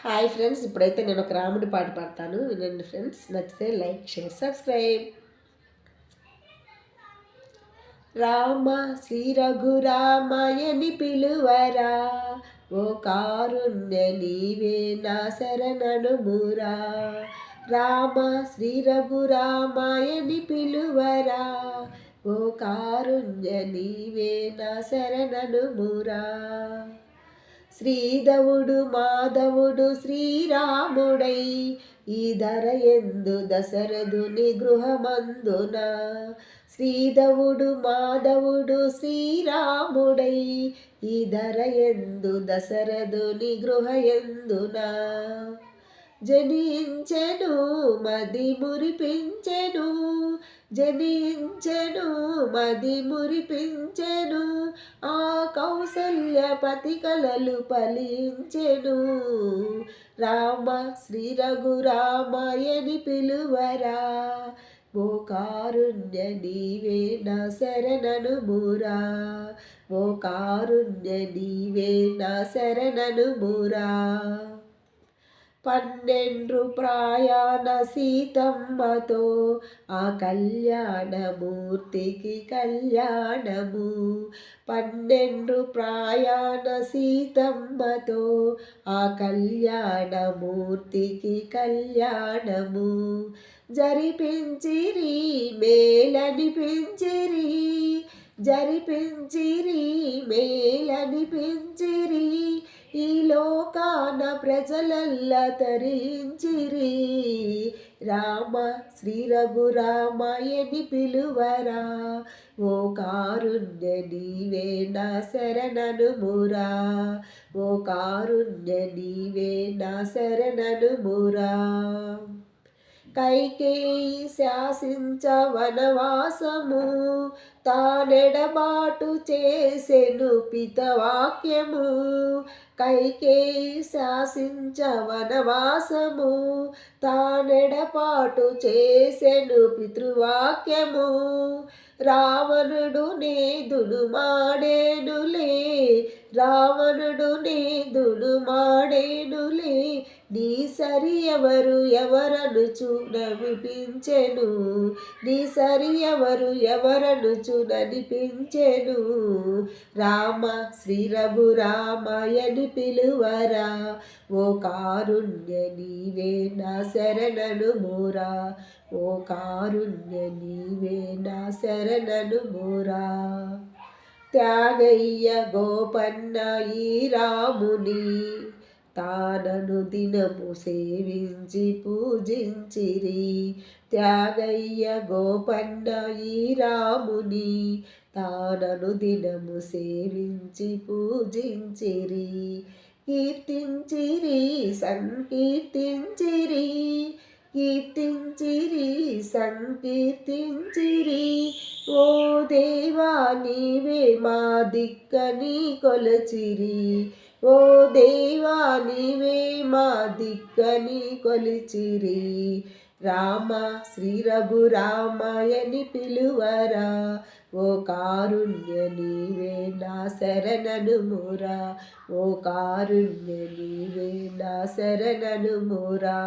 Hi friends ఇప్పుడైతే నేను ఒక రాముడి పాట పాడతాను. వినండి ఫ్రెండ్స్ నచ్చితే like share subscribe. Rama Shri రఘురామాయని పిలువరా ఓ కారుణ్య నీవే నా శరణనుమురా రామ శ్రీ రఘురామాయని పిలువరా ఓ కారుణ్య నీవే నా శరణను మురా. శ్రీధవుడు మాధవుడు శ్రీరాముడై ఈ ధర ఎందు దశరథుని గృహమందున. శ్రీధవుడు మాధవుడు శ్రీరాముడై ఈ ధర ఎందు దశరథుని గృహ ఎందున జనించెను మది మురిపించెను జనించెను మది మురిపించెను ఆ కౌసల్యపతి కలలు పలించెను రామ శ్రీ రఘురామాయని పిలువరా ఓ కారుణ్య నీవే నా శరణను మురా. ఓ కారుణ్య నీవే నా శరణను మురా. పన్నెండు ప్రయాణ సీతమ్మతో ఆ కళ్యాణమూర్తికి కళ్యాణము. పన్నెండు ప్రయాణ సీతమ్మతో ఆ కళ్యాణమూర్తికి కళ్యాణము. జరిపించిరి మేలనిపించిరి జరిపించిరి మేలనిపించిరి. ఈ లోకాన ప్రజలల్ల తరించిరి. రామ శ్రీ రఘురామాయని పిలువరా. ఓ కారుణ్య నీవే నా శరణను మురా ఓ కారుణ్య నీవే నా శరణను మురా కైకేయి శాసించ వనవాసము తానెడబాటు చేసెను పితవాక్యము. కైకేయి శాసించ వనవాసము తానెడపాటు చేసెను పితృవాక్యము. రావణుడు నేదుడు మాడేనులే రావణుడు నేదుడు మాడేనులే నీ సరి ఎవరు ఎవరనుచు నడిపించెను నీ సరి ఎవరు ఎవరను చూడనిపించెను? రామ శ్రీ రఘురామాయని పిలువరా? ఓ కారుణ్య నీవే నా శరణను మోరా? ఓ కారుణ్య నీవే నా శరణను మోరా? త్యాగయ్య గోపన్న ఈ రాముని తానను దినము సేవించి పూజించిరి. త్యాగయ్య గోపన్న ఈ రాముని తానను దినము సేవించి పూజించిరి. కీర్తించిరి సంకీర్తించిరి కీర్తించిరి సంకీర్తించిరి. ఓ దేవా నీవే మా దిక్కని కొలచిరి. ఓ దేవా నీవే మా దిక్కని కొలిచిరి. రామ శ్రీ రఘురామయని పిలువరా. ఓ కారుణ్య నీవే నా శరణను మురా. ఓ కారుణ్య నీవే నా శరణను మురా.